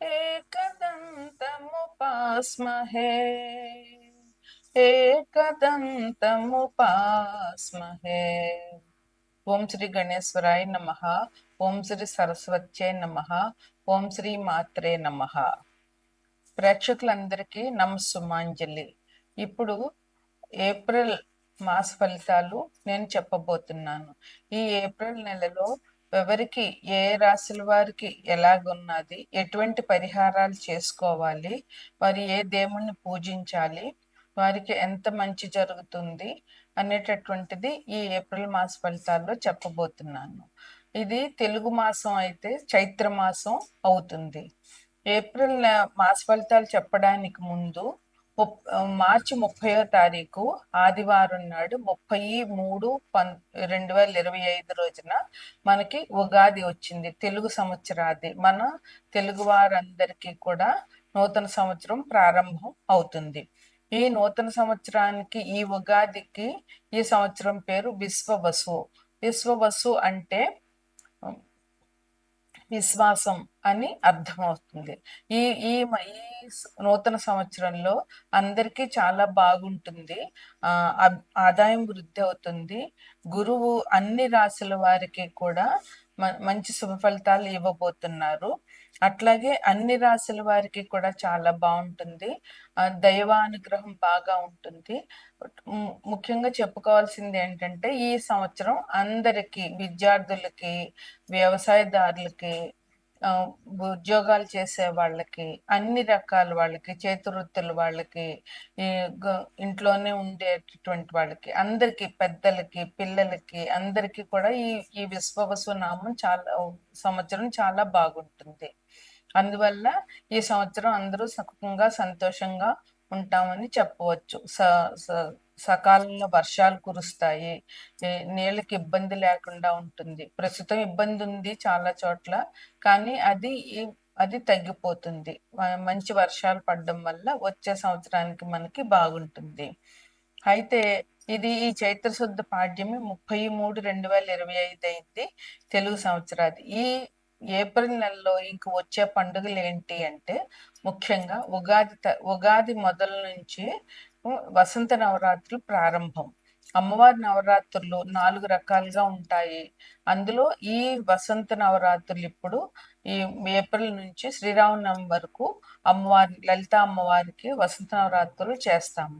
एकदन्तमुपास्महे एकदन्तमुपास्महे ఓం శ్రీ గణేశ్వరాయ నమ ఓం శ్రీ సరస్వత్యే నమ ఓం శ్రీ మాత్రే నమ ప్రేక్షకులందరికీ నమస్సుమాంజలి ఇప్పుడు ఏప్రిల్ మాస ఫలితాలు నేను చెప్పబోతున్నాను ఈ ఏప్రిల్ నెలలో ఎవరికి ఏ రాశుల వారికి ఎలాగున్నది ఎటువంటి పరిహారాలు చేసుకోవాలి వారి ఏ దేవుణ్ణి పూజించాలి వారికి ఎంత మంచి జరుగుతుంది అనేటటువంటిది ఈ ఏప్రిల్ మాస ఫలితాల్లో చెప్పబోతున్నాను. ఇది తెలుగు మాసం అయితే చైత్ర మాసం అవుతుంది. ఏప్రిల్ మాస ఫలితాలు చెప్పడానికి ముందు మార్చి ముప్పయో తారీఖు ఆదివారం నాడు ముప్పై మూడు పన్ రెండు వేల ఇరవై ఐదు రోజున మనకి ఉగాది వచ్చింది తెలుగు సంవత్సరాది. మన తెలుగు వారందరికీ కూడా నూతన సంవత్సరం ప్రారంభం అవుతుంది. ఈ నూతన సంవత్సరానికి ఈ ఉగాదికి ఈ సంవత్సరం పేరు విశ్వవసు. విశ్వవసు అంటే విశ్వాసం. అని అర్థమవుతుంది. ఈ ఈ ఈ నూతన సంవత్సరంలో అందరికీ చాలా బాగుంటుంది. ఆదాయం వృద్ధి అవుతుంది. గురువు అన్ని రాశుల వారికి కూడా మ- మంచి శుభ ఫలితాలు ఇవ్వబోతున్నారు. అట్లాగే అన్ని రాశుల వారికి కూడా చాలా బాగుంటుంది. దైవానుగ్రహం బాగా ఉంటుంది. ముఖ్యంగా చెప్పుకోవాల్సింది ఏంటంటే ఈ సంవత్సరం అందరికీ విద్యార్థులకి వ్యవసాయదారులకి ఉద్యోగాలు చేసే వాళ్ళకి అన్ని రకాల వాళ్ళకి చేతివృత్తుల వాళ్ళకి ఈ ఇంట్లోనే ఉండేటటువంటి వాళ్ళకి అందరికి పెద్దలకి పిల్లలకి అందరికీ కూడా ఈ ఈ విశ్వవసు నామం చాలా సంవత్సరం చాలా బాగుంటుంది. అందువల్ల ఈ సంవత్సరం అందరూ సుఖంగా సంతోషంగా ఉంటామని చెప్పవచ్చు. స స- సకాలంలో వర్షాలు కురుస్తాయి. నీళ్ళకి ఇబ్బంది లేకుండా ఉంటుంది. ప్రస్తుతం ఇబ్బంది ఉంది చాలా చోట్ల. కానీ అది అది తగ్గిపోతుంది. మంచి వర్షాలు పడడం వల్ల వచ్చే సంవత్సరానికి మనకి బాగుంటుంది. అయితే ఇది ఈ చైత్రశుద్ధ పాడ్యమి ముప్పై మూడు రెండు వేల ఇరవై ఐదు అయింది తెలుగు సంవత్సరాది. ఈ ఏప్రిల్ నెలలో ఇంక వచ్చే పండుగలు ఏంటి అంటే ముఖ్యంగా ఉగాది త- ఉగాది మొదల నుంచి వసంత నవరాత్రులు ప్రారంభం. అమ్మవారి నవరాత్రులు నాలుగు రకాలుగా ఉంటాయి. అందులో ఈ వసంత నవరాత్రులు ఇప్పుడు ఈ ఏప్రిల్ నుంచి శ్రీరామనవమి వరకు అమ్మవారి లలిత అమ్మవారికి వసంత నవరాత్రులు చేస్తాము.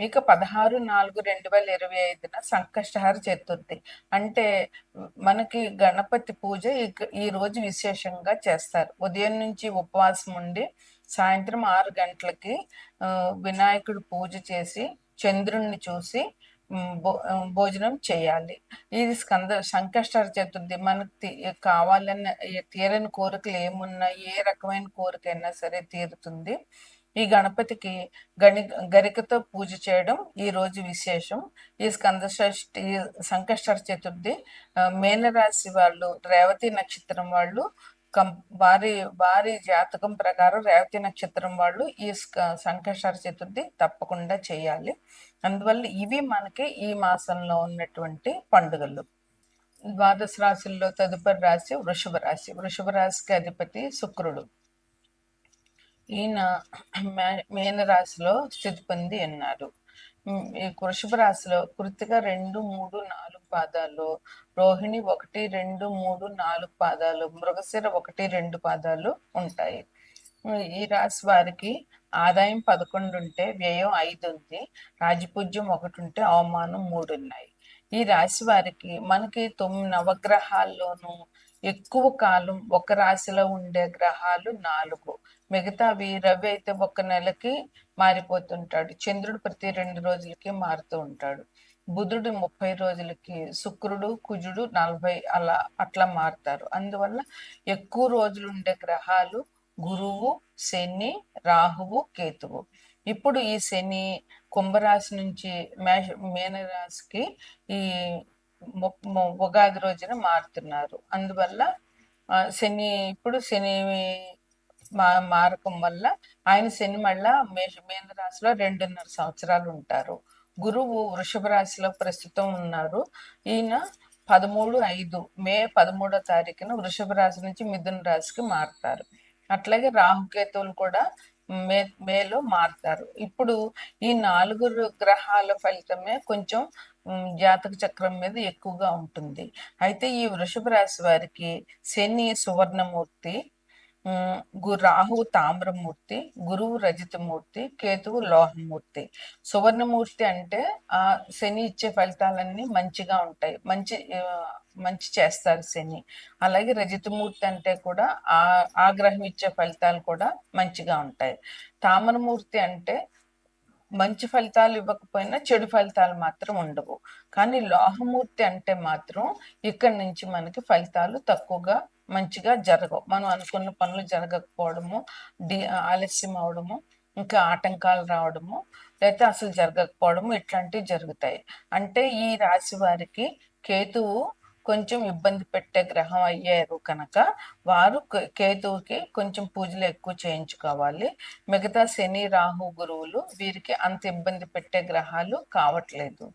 ఇక పదహారు నాలుగు రెండు వేల ఇరవై ఐదున సంకష్టహార చతుర్థి. అంటే మనకి గణపతి పూజ ఈ రోజు విశేషంగా చేస్తారు. ఉదయం నుంచి ఉపవాసం ఉండి సాయంత్రం ఆరు గంటలకి వినాయకుడు పూజ చేసి చంద్రుణ్ణి చూసి భో- భోజనం చేయాలి. ఇది స్కంద సంకష్టార చతుర్థి. మనకు తీ- కావాలన్న తీరని కోరికలు ఏమున్నా ఏ రకమైన కోరికైనా సరే తీరుతుంది. ఈ గణపతికి గణి గరికతో పూజ చేయడం ఈ రోజు విశేషం. ఈ స్కంద షష్ఠి ఈ సంకష్టార చతుర్థి మేనరాశి వాళ్ళు రేవతి నక్షత్రం వాళ్ళు కం వారి వారి జాతకం ప్రకారం రేవతి నక్షత్రం వాళ్ళు ఈ స్క- సంకష్టార చతుర్థి తప్పకుండా చేయాలి. అందువల్ల ఇవి మనకి ఈ మాసంలో ఉన్నటువంటి పండుగలు. ద్వాదశ రాశుల్లో తదుపరి రాశి వృషభ రాశి. వృషభ రాశికి అధిపతి శుక్రుడు. ఈయన మే- రాశిలో స్థితి పొంది ఉన్నారు ఈ వృషభ రాశిలో కృతిక రెండు మూడు నాలుగు పాదాలు రోహిణి ఒకటి రెండు మూడు నాలుగు పాదాలు మృగశిర ఒకటి రెండు పాదాలు ఉంటాయి. ఈ రాశి వారికి ఆదాయం పదకొండు ఉంటే వ్యయం ఐదు ఉంది రాజపూజ్యం ఒకటి ఉంటే అవమానం మూడు ఉన్నాయి. ఈ రాశి వారికి మనకి తొమ్మిది నవగ్రహాల్లోనూ ఎక్కువ కాలం ఒక రాశిలో ఉండే గ్రహాలు నాలుగు. మిగతావి రవి అయితే ఒక నెలకి మారిపోతుంటాడు. చంద్రుడు ప్రతి రెండు రోజులకి మారుతూ ఉంటాడు. బుధుడు ముప్పై రోజులకి శుక్రుడు కుజుడు నలభై అలా అట్లా మారుతారు. అందువల్ల ఎక్కువ రోజులు ఉండే గ్రహాలు గురువు శని రాహువు కేతువు. ఇప్పుడు ఈ శని కుంభరాశి నుంచి మేష మీనరాశికి ఈ ఉగాది రోజున మారుతున్నారు. అందువల్ల శని ఇప్పుడు శని మా మారకం వల్ల ఆయన శని మళ్ళా మేష మీనరాశిలో రెండున్నర సంవత్సరాలు ఉంటారు. గురువు వృషభ రాశిలో ప్రస్తుతం ఉన్నారు. ఈయన పదమూడు ఐదు మే పదమూడో తారీఖున వృషభ రాశి నుంచి మిథున రాశికి మారుతారు. అట్లాగే రాహుకేతువులు కూడా మే మేలో మారుతారు. ఇప్పుడు ఈ నాలుగు గ్రహాల ఫలితమే కొంచెం జాతక చక్రం మీద ఎక్కువగా ఉంటుంది. అయితే ఈ వృషభ రాశి వారికి శని సువర్ణమూర్తి ఉమ్, గు రాహువు తామ్రమూర్తి గురువు రజతమూర్తి కేతువు లోహమూర్తి. సువర్ణమూర్తి అంటే ఆ శని ఇచ్చే ఫలితాలన్నీ మంచిగా ఉంటాయి. మంచి మంచి చేస్తారు శని. అలాగే రజతమూర్తి అంటే కూడా ఆ ఆగ్రహం ఇచ్చే ఫలితాలు కూడా మంచిగా ఉంటాయి. తామరమూర్తి అంటే మంచి ఫలితాలు ఇవ్వకపోయినా చెడు ఫలితాలు మాత్రం ఉండవు. కానీ లోహమూర్తి అంటే మాత్రం ఇక్కడి నుంచి మనకి ఫలితాలు తక్కువగా మంచిగా జరగవు. మనం అనుకున్న పనులు జరగకపోవడము డి ఆలస్యం అవడము ఇంకా ఆటంకాలు రావడము లేకపోతే అసలు జరగకపోవడము ఇట్లాంటివి జరుగుతాయి. అంటే ఈ రాశి వారికి కేతువు కొంచెం ఇబ్బంది పెట్టే గ్రహం అయ్యారు కనుక వారు కే- కేతువుకి కొంచెం పూజలు ఎక్కువ చేయించుకోవాలి. మిగతా శని రాహు గురువులు వీరికి అంత ఇబ్బంది పెట్టే గ్రహాలు కావట్లేదు.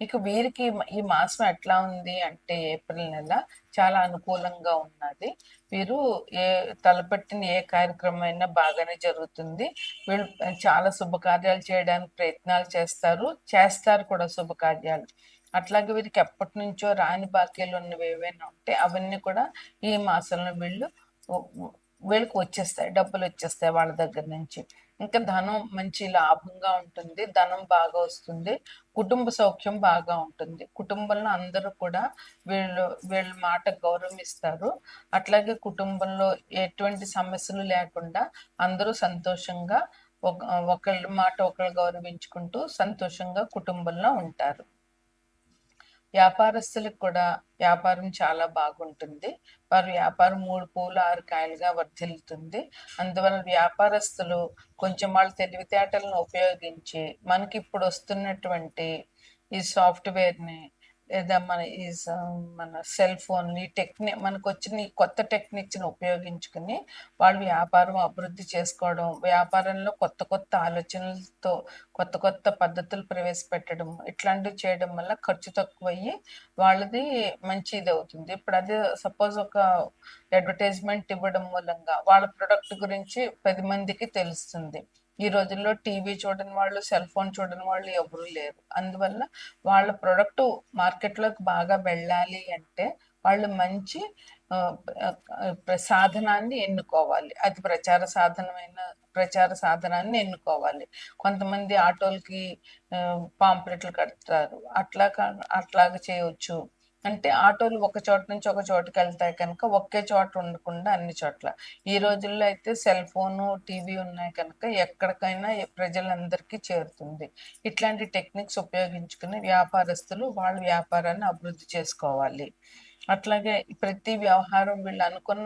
ఇక వీరికి ఈ మాసం ఎట్లా ఉంది అంటే ఏప్రిల్ నెల చాలా అనుకూలంగా ఉన్నది. వీరు ఏ తలపెట్టిన ఏ కార్యక్రమం అయినా బాగానే జరుగుతుంది. వీళ్ళు చాలా శుభకార్యాలు చేయడానికి ప్రయత్నాలు చేస్తారు. చేస్తారు కూడా శుభకార్యాలు. అట్లాగే వీరికి ఎప్పటి నుంచో రాని బాకీలు ఉన్నవి ఏవైనా ఉంటే అవన్నీ కూడా ఈ మాసంలో వీళ్ళు వీళ్ళకి వచ్చేస్తాయి. డబ్బులు వచ్చేస్తాయి వాళ్ళ దగ్గర నుంచి. ఇంకా ధనం మంచి లాభంగా ఉంటుంది ధనం బాగా వస్తుంది కుటుంబ సౌఖ్యం బాగా ఉంటుంది. కుటుంబంలో అందరూ కూడా వీళ్ళు వీళ్ళ మాట గౌరవిస్తారు. అట్లాగే కుటుంబంలో ఎటువంటి సమస్యలు లేకుండా అందరూ సంతోషంగా ఒక ఒకళ్ళ మాట ఒకళ్ళు గౌరవించుకుంటూ సంతోషంగా కుటుంబంలో ఉంటారు. వ్యాపారస్తులకు కూడా వ్యాపారం చాలా బాగుంటుంది. వారి వ్యాపారం మూడు పూలు ఆరు కాయలుగా వర్ధిల్లుతుంది. అందువల్ల వ్యాపారస్తులు కొంచెం వాళ్ళ తెలివితేటలను ఉపయోగించి మనకి ఇప్పుడు వస్తున్నటువంటి ఈ సాఫ్ట్వేర్ని లేదా మన ఈ స- మన సెల్ ఫోన్ ఈ టెక్నిక్ మనకు వచ్చిన ఈ కొత్త టెక్నిక్స్ని ఉపయోగించుకుని వాళ్ళు వ్యాపారం అభివృద్ధి చేసుకోవడం వ్యాపారంలో కొత్త కొత్త ఆలోచనలతో కొత్త కొత్త పద్ధతులు ప్రవేశపెట్టడం ఇట్లాంటివి చేయడం వల్ల ఖర్చు తక్కువ అయ్యి వాళ్ళది మంచి ఇది అవుతుంది ఇప్పుడు అదే సపోజ్ ఒక అడ్వర్టైజ్మెంట్ ఇవ్వడం మూలంగా వాళ్ళ ప్రొడక్ట్ గురించి పది మందికి తెలుస్తుంది. ఈ రోజుల్లో టీవీ చూడని వాళ్ళు సెల్ ఫోన్ చూడని వాళ్ళు ఎవరూ లేరు. అందువల్ల వాళ్ళ ప్రొడక్ట్ మార్కెట్లోకి బాగా వెళ్ళాలి అంటే వాళ్ళు మంచి సాధనాన్ని ఎన్నుకోవాలి. అది ప్రచార సాధనమైన ప్రచార సాధనాన్ని ఎన్నుకోవాలి. కొంతమంది ఆటోలకి పాంప్లెట్లు కడతారు. అట్లా కా- అట్లాగా చేయవచ్చు అంటే ఆటోలు ఒక చోట నుంచి ఒక చోటుకి వెళ్తాయి కనుక ఒకే చోట ఉండకుండా అన్ని చోట్ల. ఈ రోజుల్లో అయితే సెల్ ఫోను టీవీ ఉన్నాయి కనుక ఎక్కడికైనా ప్రజలందరికీ చేరుతుంది. ఇట్లాంటి టెక్నిక్స్ ఉపయోగించుకుని వ్యాపారస్తులు వాళ్ళ వ్యాపారాన్ని అభివృద్ధి చేసుకోవాలి. అట్లాగే ప్రతి వ్యవహారం వీళ్ళు అనుకున్న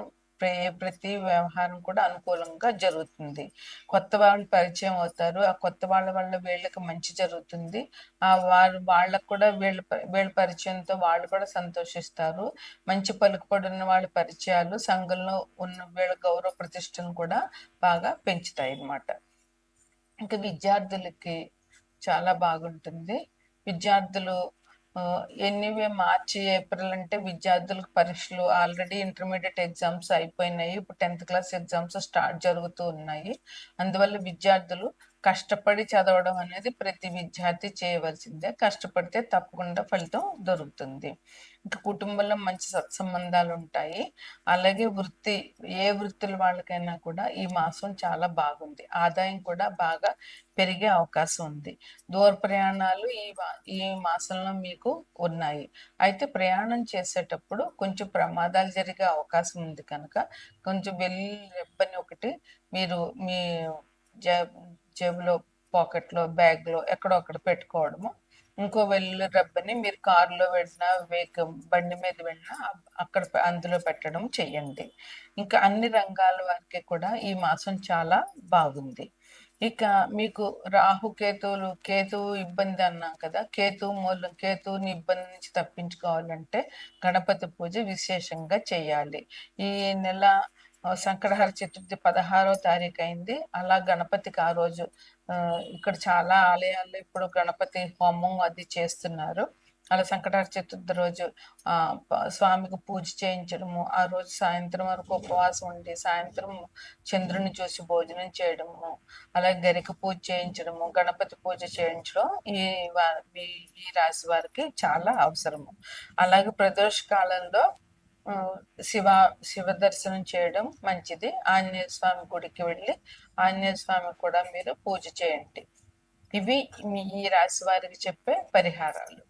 ప్రతి వ్యవహారం కూడా అనుకూలంగా జరుగుతుంది. కొత్త వాళ్ళు పరిచయం అవుతారు. ఆ కొత్త వాళ్ళ వల్ల వీళ్ళకి మంచి జరుగుతుంది. ఆ వారు వాళ్ళకు కూడా వీళ్ళ వీళ్ళ పరిచయంతో వాళ్ళు కూడా సంతోషిస్తారు. మంచి పలుకుబడి ఉన్న వాళ్ళ పరిచయాలు సంఘంలో ఉన్న వీళ్ళ గౌరవ ప్రతిష్టను కూడా బాగా పెంచుతాయి అన్నమాట. ఇంకా విద్యార్థులకి చాలా బాగుంటుంది. విద్యార్థులు ఎనీవే మార్చి ఏప్రిల్ అంటే విద్యార్థులకు పరీక్షలు ఆల్రెడీ ఇంటర్మీడియట్ ఎగ్జామ్స్ అయిపోయినాయి. ఇప్పుడు టెన్త్ క్లాస్ ఎగ్జామ్స్ స్టార్ట్ జరుగుతూ ఉన్నాయి. అందువల్ల విద్యార్థులు కష్టపడి చదవడం అనేది ప్రతి విద్యార్థి చేయవలసిందే. కష్టపడితే తప్పకుండా ఫలితం దొరుకుతుంది. ఇంకా కుటుంబంలో మంచి సత్సంబంధాలు ఉంటాయి. అలాగే వృత్తి ఏ వృత్తుల వాళ్ళకైనా కూడా ఈ మాసం చాలా బాగుంది. ఆదాయం కూడా బాగా పెరిగే అవకాశం ఉంది. దూర ప్రయాణాలు ఈ ఈ మాసంలో మీకు ఉన్నాయి. అయితే ప్రయాణం చేసేటప్పుడు కొంచెం ప్రమాదాలు జరిగే అవకాశం ఉంది కనుక కొంచెం వెళ్ళి రెబ్బని ఒకటి మీరు మీ జేబులో పాకెట్లో బ్యాగ్లో ఎక్కడో అక్కడ పెట్టుకోవడము. ఇంకో వెల్లుల్లి రబ్బని మీరు కారులో వెళ్ళినా వేగం బండి మీద వెళ్ళినా అక్కడ అందులో పెట్టడం చేయండి. ఇంకా అన్ని రంగాల వారికి కూడా ఈ మాసం చాలా బాగుంది. ఇక మీకు రాహు కేతువులు కేతువు ఇబ్బంది అన్నాం కదా కేతువు మూలం కేతువుని ఇబ్బంది నుంచి తప్పించుకోవాలంటే గణపతి పూజ విశేషంగా చేయాలి. ఈ నెల సంకటహర చతుర్థి పదహారో తారీఖు అయింది. అలా గణపతికి ఆ రోజు ఇక్కడ చాలా ఆలయాల్లో ఇప్పుడు గణపతి హోమం అది చేస్తున్నారు. అలా సంకటహర చతుర్థి రోజు ఆ స్వామికి పూజ చేయించడము ఆ రోజు సాయంత్రం వరకు ఉపవాసం ఉండి సాయంత్రం చంద్రుని చూసి భోజనం చేయడము అలాగే గరిక పూజ చేయించడము గణపతి పూజ చేయించడం ఈ ఈ రాశి వారికి చాలా అవసరము. అలాగే ప్రదోష కాలంలో శివ శివ దర్శనం చేయడం మంచిది. ఆంజనేయ స్వామి గుడికి వెళ్ళి ఆంజనేయ స్వామి కూడా మీరు పూజ చేయండి. ఇవి మీ ఈ రాశి వారికి చెప్పే పరిహారాలు.